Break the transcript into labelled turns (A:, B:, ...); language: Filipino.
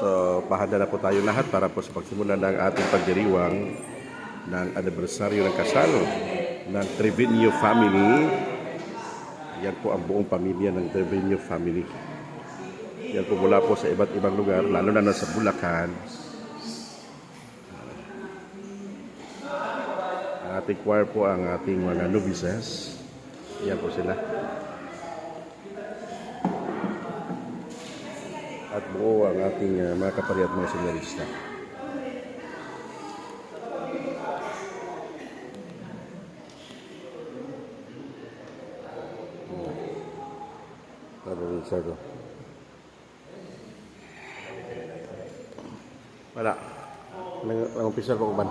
A: So, pahanda na po tayo lahat para po sa pagsimula ng ating pagdiriwang ng anibersaryo ng kasal ng Trevino family. Yan po ang buong pamilya ng Trevino family. Yan po mula po sa iba't ibang lugar, lalo na nasa Bulacan. Ang ating choir po ang ating mga novices. Yan po sila. At buo ang ating uh, mga kapari at mga seminarista. Ano rin sa ko? Wala. Nang, nang umpisa ko kuman.